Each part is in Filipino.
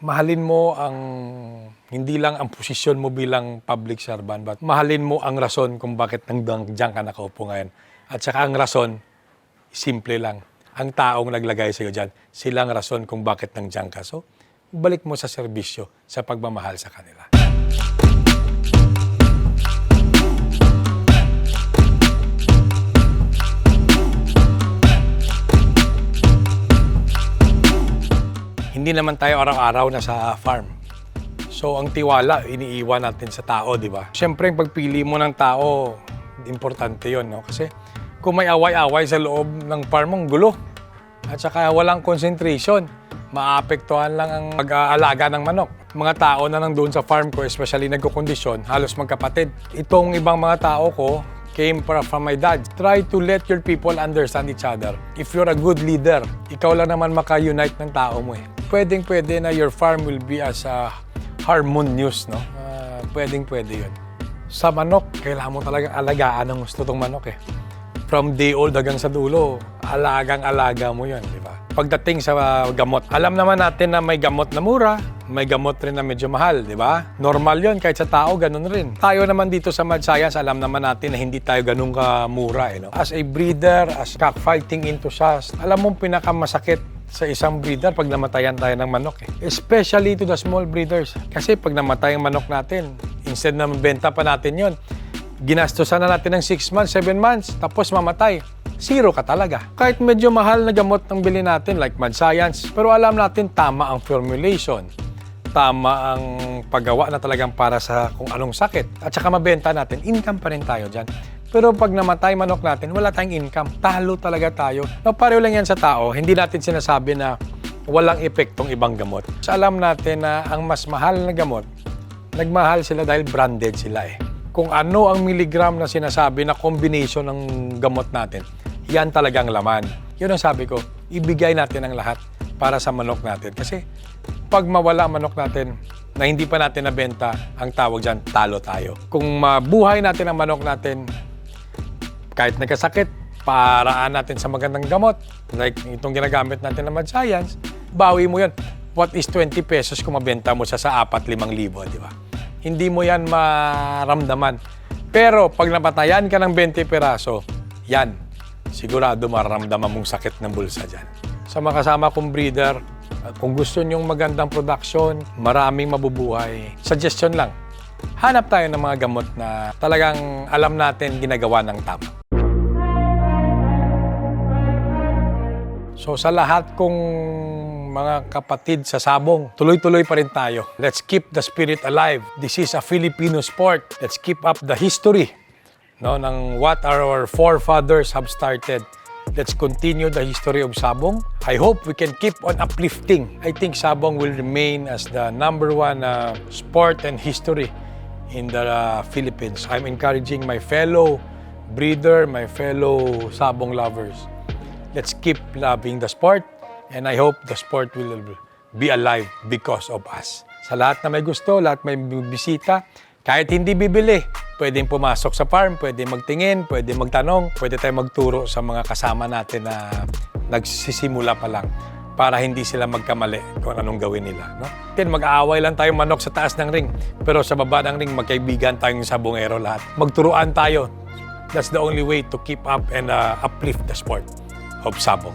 mahalin mo ang hindi lang ang posisyon mo bilang public servant, but mahalin mo ang rason kung bakit nandang diyan ka nakaupo ngayon. At saka ang rason, simple lang. Ang taong naglagay sa iyo dyan, silang rason kung bakit nandyan ka. So, balik mo sa serbisyo, sa pagmamahal sa kanila. Hindi naman tayo araw-araw na sa farm. So, ang tiwala, iniiwan natin sa tao, di ba? Siyempre, ang pagpili mo ng tao, importante yon no? Kasi kung may away-away sa loob ng farm mong gulo, at saka walang concentration, maapektuhan lang ang mag-aalaga ng manok. Mga tao na nandun sa farm ko, especially nagkukondisyon, halos magkapatid. Itong ibang mga tao ko, came from my dad. Try to let your people understand each other. If you're a good leader, ikaw lang naman maka-unite ng tao mo eh. Pwedeng pwede na your farm will be as a harmonious, no? Ah, pwedeng pwede yun. Sa manok, kailangan mo talaga alagaan ng gusto tong manok eh. From day old hanggang sa dulo, alagang-alaga mo yun, di ba? Pagdating sa uh, gamot, alam naman natin na may gamot na mura, may gamot rin na medyo mahal, di ba? Normal yon kahit sa tao, ganun rin. Tayo naman dito sa Mad Science, alam naman natin na hindi tayo ganun kamura. Eh, no? As a breeder, as cockfighting enthusiast, alam mong pinakamasakit sa isang breeder pag namatayan tayo ng manok. Eh. Especially to the small breeders. Kasi pag namatay ang manok natin, instead na mabenta pa natin yon ginastosan na natin ng 6 months, 7 months, tapos mamatay. Zero ka talaga. Kahit medyo mahal na gamot ang bili natin like Mad Science, pero alam natin tama ang formulation. Tama ang paggawa na talagang para sa kung anong sakit. At saka mabenta natin, income pa rin tayo dyan. Pero pag namatay manok natin, wala tayong income. Talo talaga tayo. No, pareho lang yan sa tao. Hindi natin sinasabi na walang epektong ibang gamot. So, alam natin na ang mas mahal na gamot, nagmahal sila dahil branded sila eh. Kung ano ang milligram na sinasabi na combination ng gamot natin, yan talagang laman. Yun ang sabi ko, ibigay natin ang lahat para sa manok natin. Kasi pag mawala manok natin na hindi pa natin nabenta, ang tawag dyan, talo tayo. Kung mabuhay natin ang manok natin, kahit nagkasakit, paraan natin sa magandang gamot, like itong ginagamit natin na Mad Science, bawi mo yan. What is 20 pesos kung mabenta mo siya sa 4-5 libo, di ba? Hindi mo yan maramdaman. Pero pag napatayan ka ng 20 peraso, yan, sigurado mararamdaman mong sakit ng bulsa dyan. Sa mga kasama kong breeder, kung gusto nyong magandang production, maraming mabubuhay, suggestion lang, hanap tayo ng mga gamot na talagang alam natin ginagawa ng tama. So sa lahat kong mga kapatid sa sabong, tuloy-tuloy pa rin tayo. Let's keep the spirit alive. This is a Filipino sport. Let's keep up the history no, ng what our forefathers have started. Let's continue the history of Sabong. I hope we can keep on uplifting. I think Sabong will remain as the number one uh, sport and history in the uh, Philippines. I'm encouraging my fellow breeder, my fellow Sabong lovers. Let's keep loving the sport and I hope the sport will be alive because of us. Sa lahat na may gusto, lahat may bisita, kahit hindi bibili, pwedeng pumasok sa farm, pwede magtingin, pwede magtanong, pwede tayo magturo sa mga kasama natin na nagsisimula pa lang para hindi sila magkamali kung anong gawin nila. No? Then mag-aaway lang tayong manok sa taas ng ring, pero sa baba ng ring, magkaibigan tayong sabongero lahat. Magturuan tayo. That's the only way to keep up and uh, uplift the sport of sabong.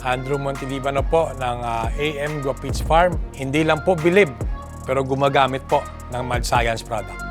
Andrew Montelibano po ng uh, AM Guapits Farm. Hindi lang po bilib, pero gumagamit po ng Mad Science product.